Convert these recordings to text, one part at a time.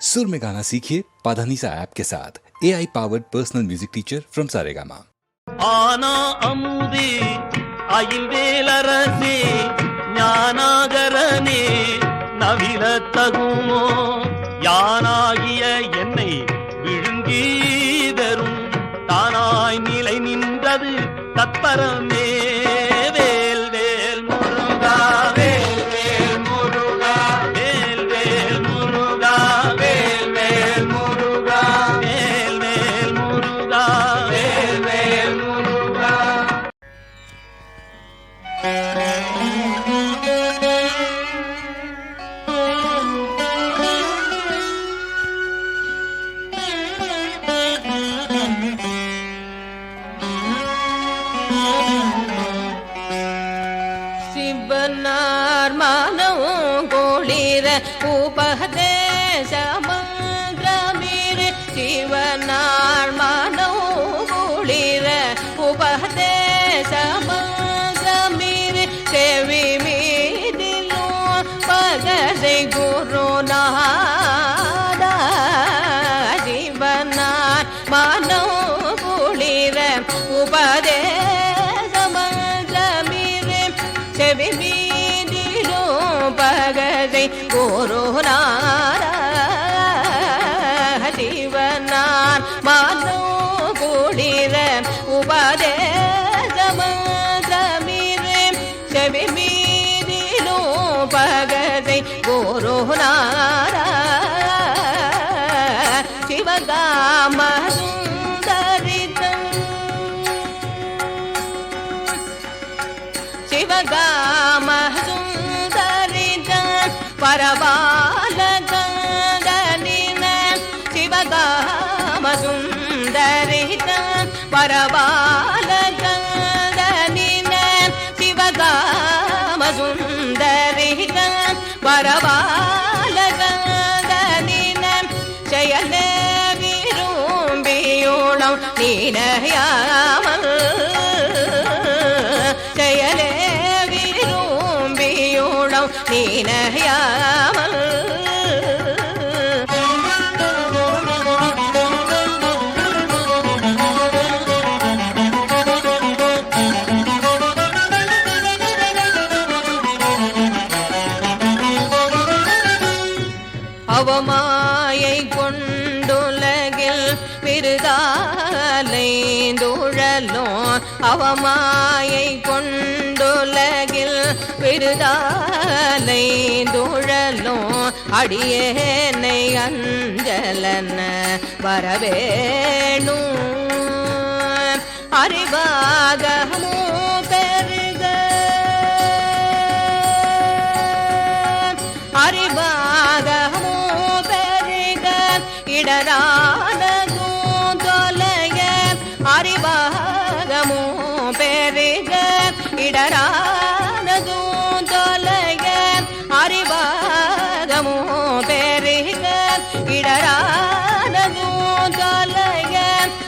सुर में गाना सीखिए पाधानीसा ऐप के साथ A I powered personal music teacher from Saregama ஆனா அமுதே அயில்வேலரசே ஞானாகரனே நவில தகுமோ யானாகிய உபதே சிவகாமசுந்தரித பரபாலகந்தனின சிவகாம சுந்தரிதம் பரபாலகந்தனின செயலே விரும்பியோளம் நீனையாமல் செயலே விரும்பியோளம் நீனையாமல் அவமாயை கொண்டுலகில் விருதாலைந்துழலும் அவமாயை கொண்டுலகில் விருதாலைந்துழலும் அடியேனை அஞ்சலன வரவேணும். அறிவாகமோ இடரானதும் தொலைய அறிவாகமோ பெருக. இடரானதும் தொலைய அறிவாகமோ பெருக. இடரானதும் தொலைய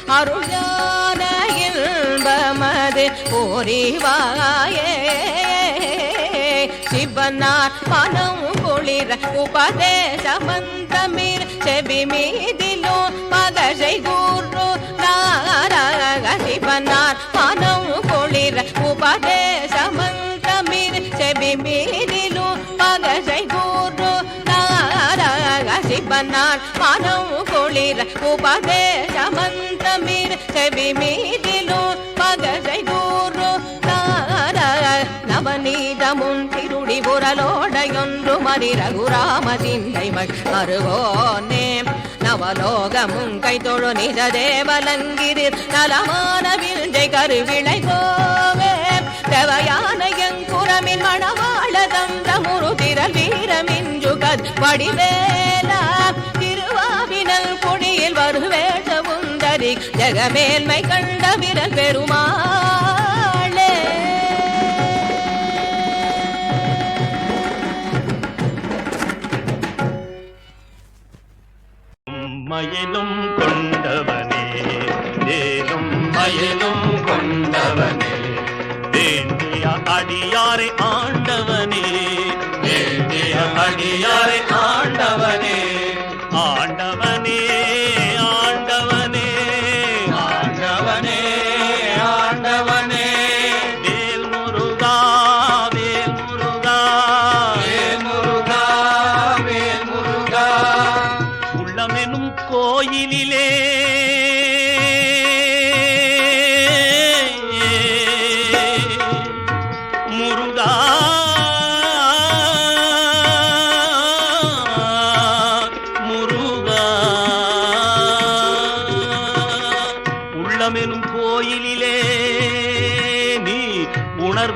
அருளான இன்பமது ஓரிவாயே. சிவனார் மனம் குளிர உபதேச மந்திரமீர் செவி மீதிலோ மகஜை குரு நாரக சிவனார் மனம் குளிர உபதேச மந்திரமீர் செவி மீதிலோ மகஜை குரு நாரக சிவனார் மனம் மதி ரகுராம சிந்தை மருவோனே நவலோகமும் கை தொழு நிஜ தேவலங்கிரில் நலமான விஞ்சை கருவிளை கோவே. தேவையான எங்குரமின் மணவாழ தந்த முரு திரல் முருதிரல் வீரமிஞ்சுகத் வடிவேலா. திருவாவினல் குடியில் வருவேஷ உந்தரி ஜெகமேன்மை கண்ட விரல் பெருமா மயிலும்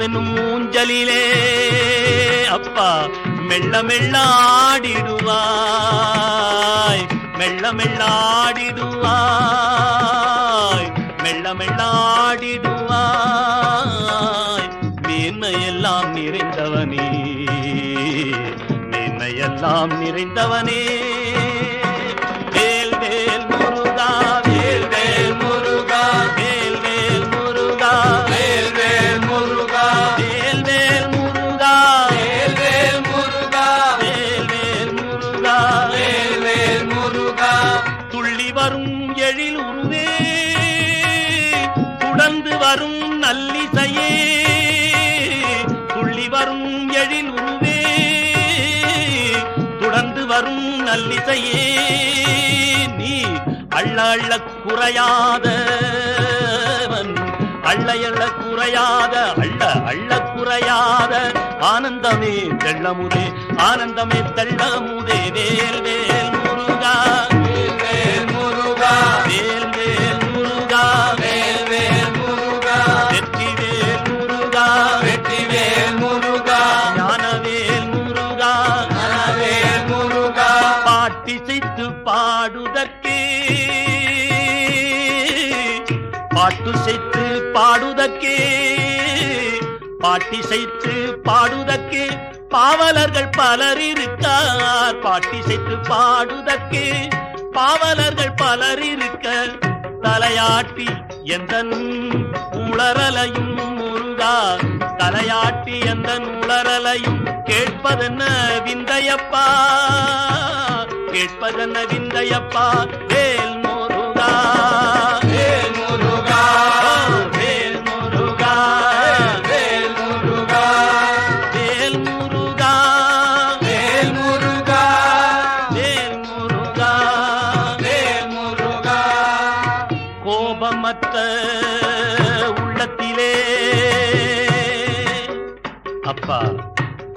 உணர்வெனும் ஊஞ்சலிலே அப்பா மெல்ல மெல்ல ஆடிடுவாய் மெல்ல மெல்ல ஆடிடுவாய் மெல்ல மெல்ல ஆடிடுவாய் மேன்மையெல்லாம் நிறைந்தவனே. மேன்மையெல்லாம் நிறைந்தவனே. அள்ள குறையாத குறையாதவன் அள்ள அள்ள குறையாத அள்ள அள்ள குறையாத ஆனந்தமே தெள்ளமுதே ஆனந்தமே தெள்ளமுதே வேல் வேல் பாட்டிசைத்து பாடுதற்கு. பாவலர்கள் பலர் இருக்கார். பாட்டிசைத்து பாடுதற்கு. பாவலர்கள் பலர் இருக்க தலையாட்டி எந்த உளரலையும் முருகா. தலையாட்டி எந்த உளறலையும் கேட்பதென்ன விந்தையப்பா. கேட்பதென்ன விந்தையப்பா வேல் முருகா.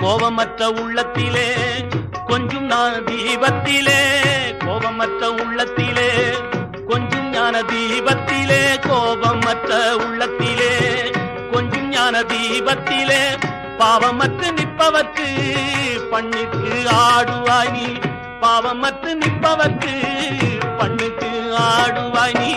கோபமற்ற உள்ளத்திலே கொஞ்சம் ஞான தீபத்திலே கோபமற்ற உள்ளத்திலே கொஞ்சம் ஞான தீபத்திலே கோபமற்ற உள்ளத்திலே கொஞ்சம் ஞான தீபத்திலே பாவமத்து நிற்பவர்க்கு பண்ணிற்கு ஆடுவாய் நீ. பாவமற்று நிற்பவர்க்கு பண்ணுக்கு ஆடுவாய் நீ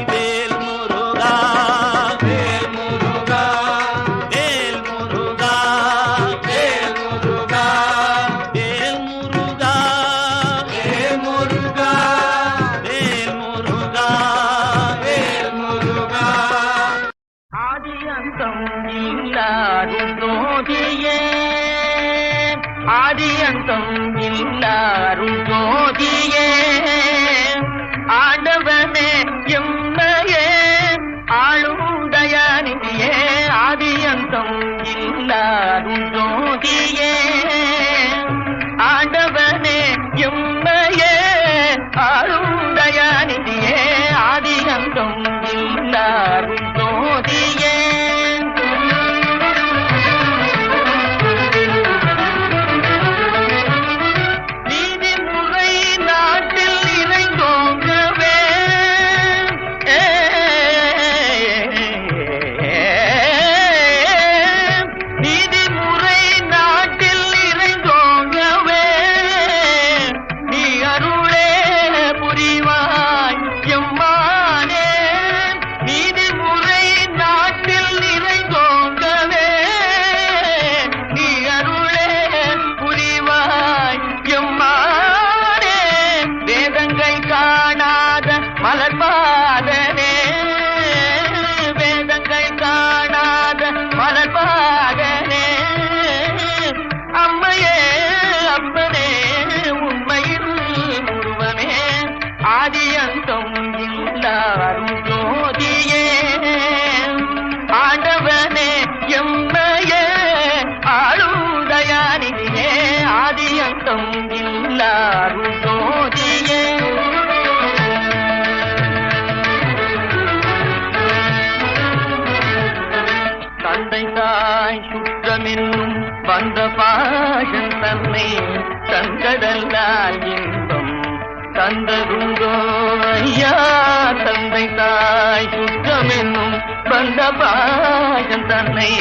தாய் குற்றமென்னும் வந்த பாயம் தன்னை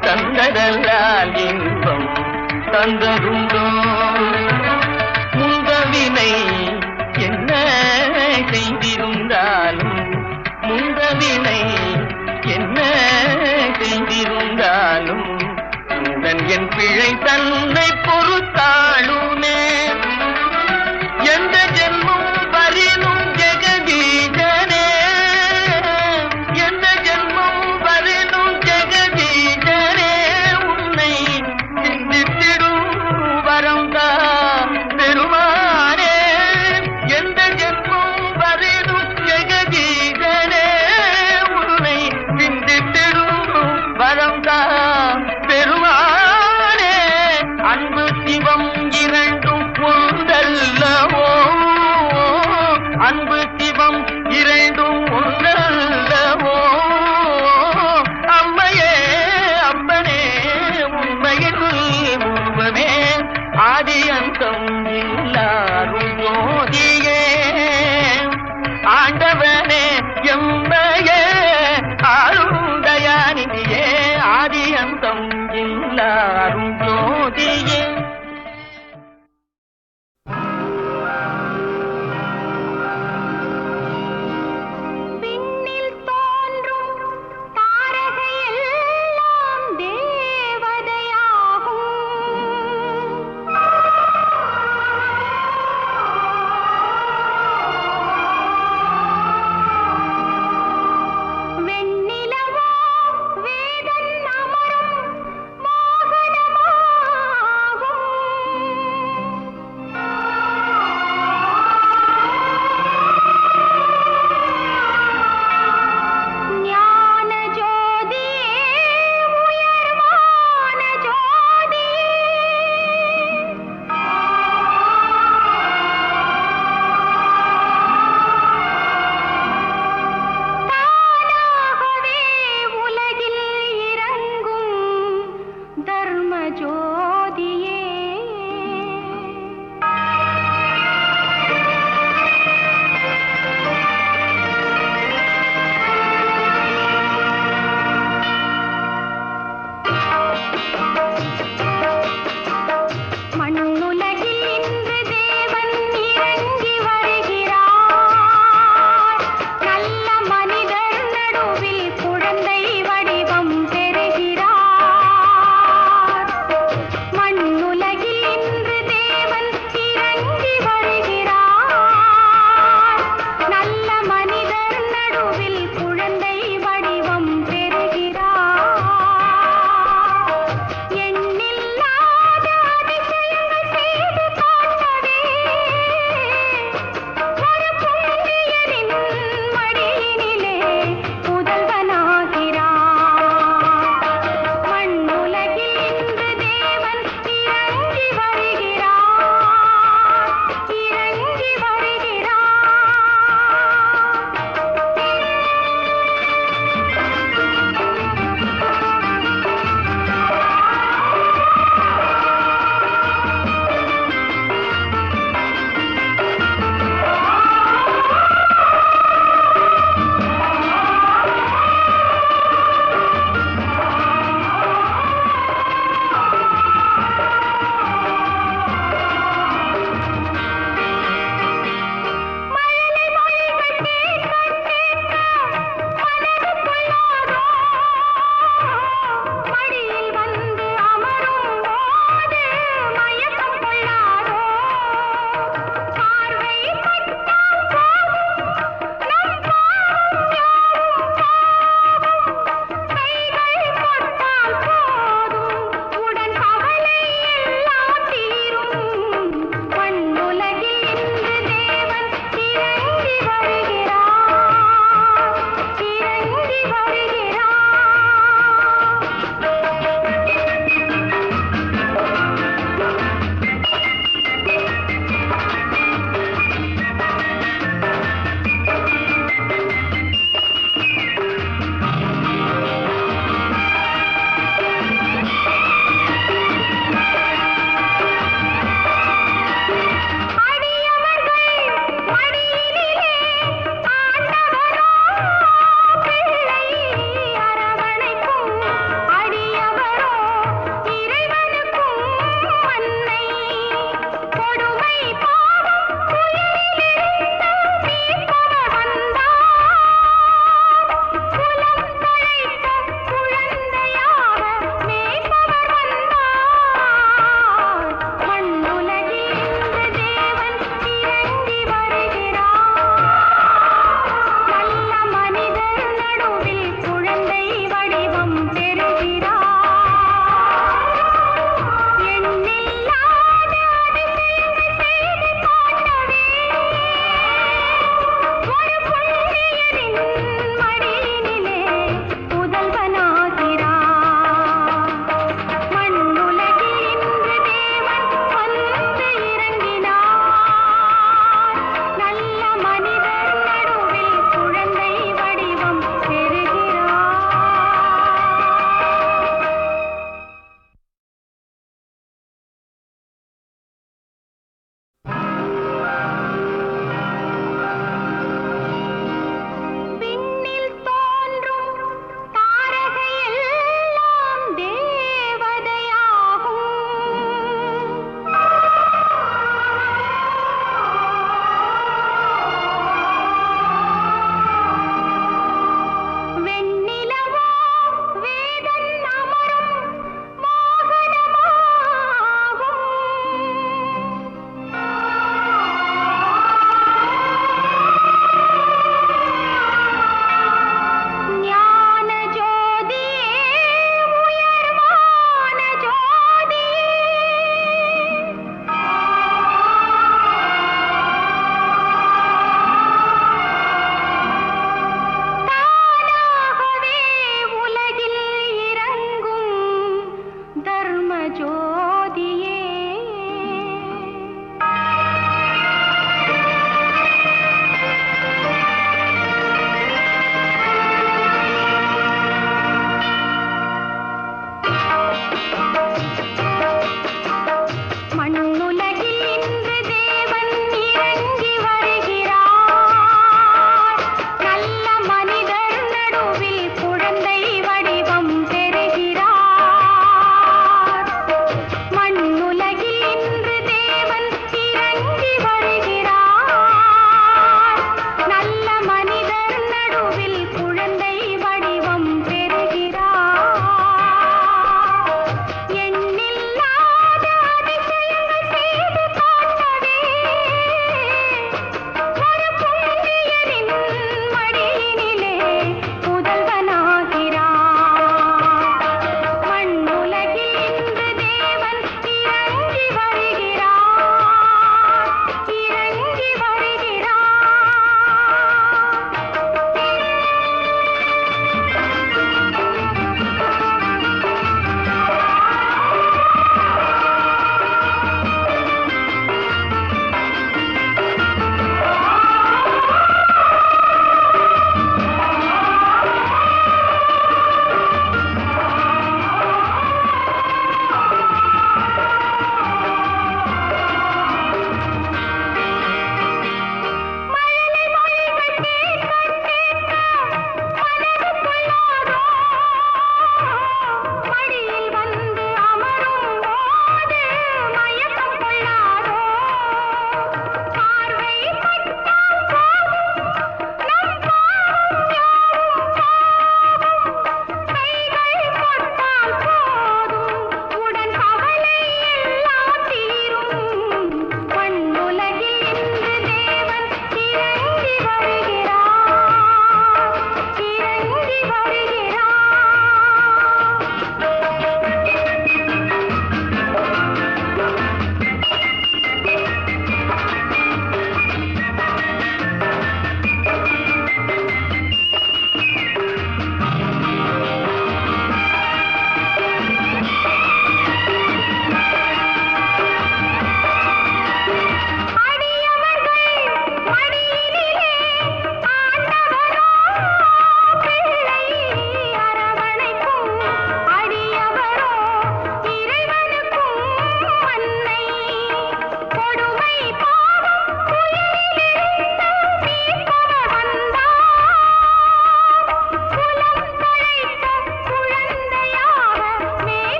தந்ததல்லால் இன்பம் தந்ததுண்டோ. முந்தவினை என்ன செய்திருந்தாலும் முந்தவினை என்ன செய்திருந்தாலும் முந்தன் என் பிழை தன்